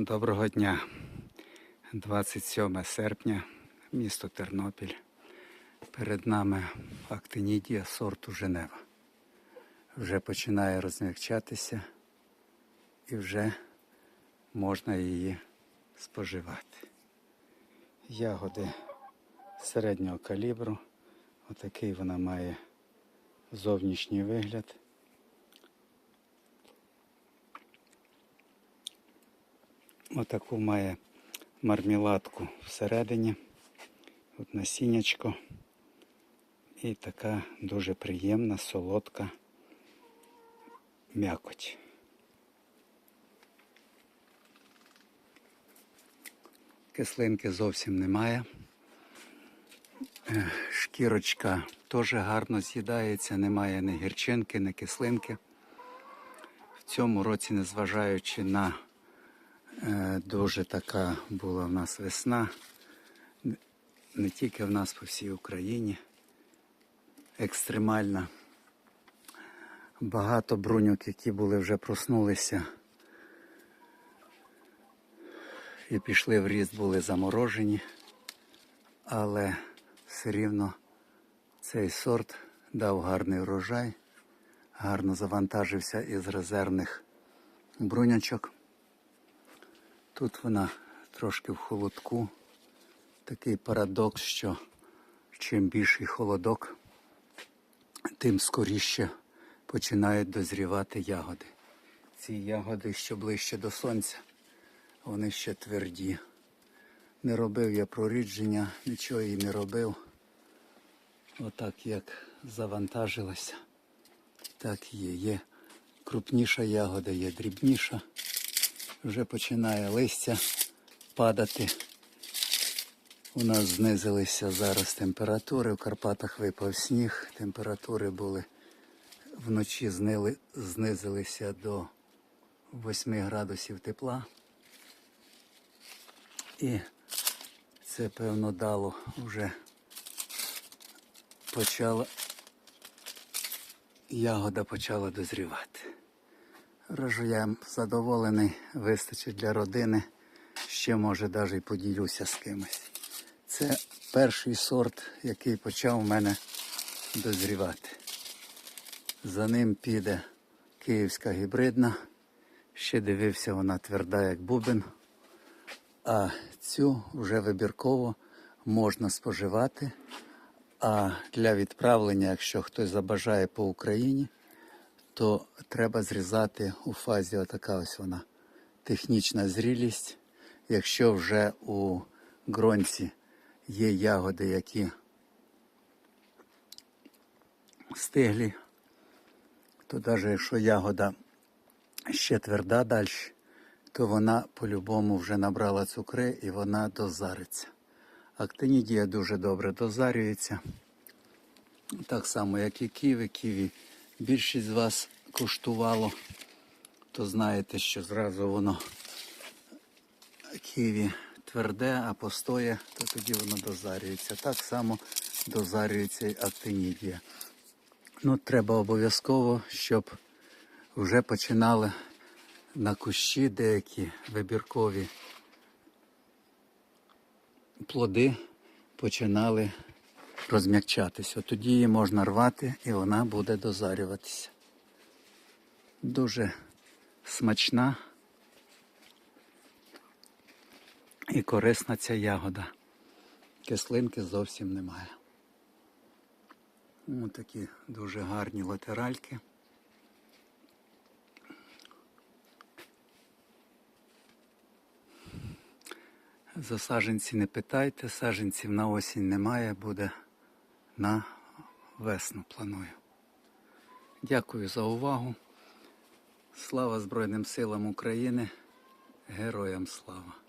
Доброго дня. 27 серпня, місто Тернопіль. Перед нами актинідія сорту Женева. Вже починає розмягчатися і вже можна її споживати. Ягоди середнього калібру. Отакий вона має зовнішній вигляд. Отаку має мармеладку всередині. От насіннячко. І така дуже приємна, солодка м'якоть. Кислинки зовсім немає. Шкірочка теж гарно з'їдається, немає ні гірчинки, ні кислинки. В цьому році, незважаючи на Дуже така була в нас весна. Не тільки в нас по всій Україні. Екстремальна. Багато бруньок, які були вже проснулися і пішли в ріст, були заморожені, але все рівно цей сорт дав гарний врожай, гарно завантажився із резервних брунячок. Тут вона трошки в холодку. Такий парадокс, що чим більший холодок, тим скоріше починають дозрівати ягоди. Ці ягоди, що ближче до сонця, вони ще тверді. Не робив я прорідження, нічого їй не робив. Отак як завантажилася, так є. Є крупніша ягода, є дрібніша вже починає листя падати. У нас знизилися зараз температури. В Карпатах випав сніг. Температури були вночі знили, знизилися до 8 градусів тепла. І це, певно, дало вже почала ягода почала дозрівати. Рожуєм задоволений, вистачить для родини. Ще може навіть і поділюся з кимось. Це перший сорт, який почав у мене дозрівати. За ним піде київська гібридна. Ще дивився, вона тверда, як бубен. А цю вже вибірково можна споживати. А для відправлення, якщо хтось забажає по Україні, то треба зрізати у фазі отака ось вона технічна зрілість. Якщо вже у ґронці є ягоди, які стиглі, то навіть якщо ягода ще тверда далі, то вона по-любому вже набрала цукри і вона дозариться. Актинідія дуже добре дозарюється. Так само, як і ківі. Ківі більшість з вас куштувало, то знаєте, що зразу воно ківі тверде, а постоє, то тоді воно дозарюється. Так само дозарюється і актинідія. Ну, треба обов'язково, щоб вже починали на кущі деякі вибіркові плоди починали розм'якчатися. Тоді її можна рвати і вона буде дозарюватися. Дуже смачна і корисна ця ягода. Кислинки зовсім немає. Ось такі дуже гарні латеральки. За саженці не питайте, саженців на осінь немає, буде на весну планую. Дякую за увагу. Слава Збройним силам України. Героям слава!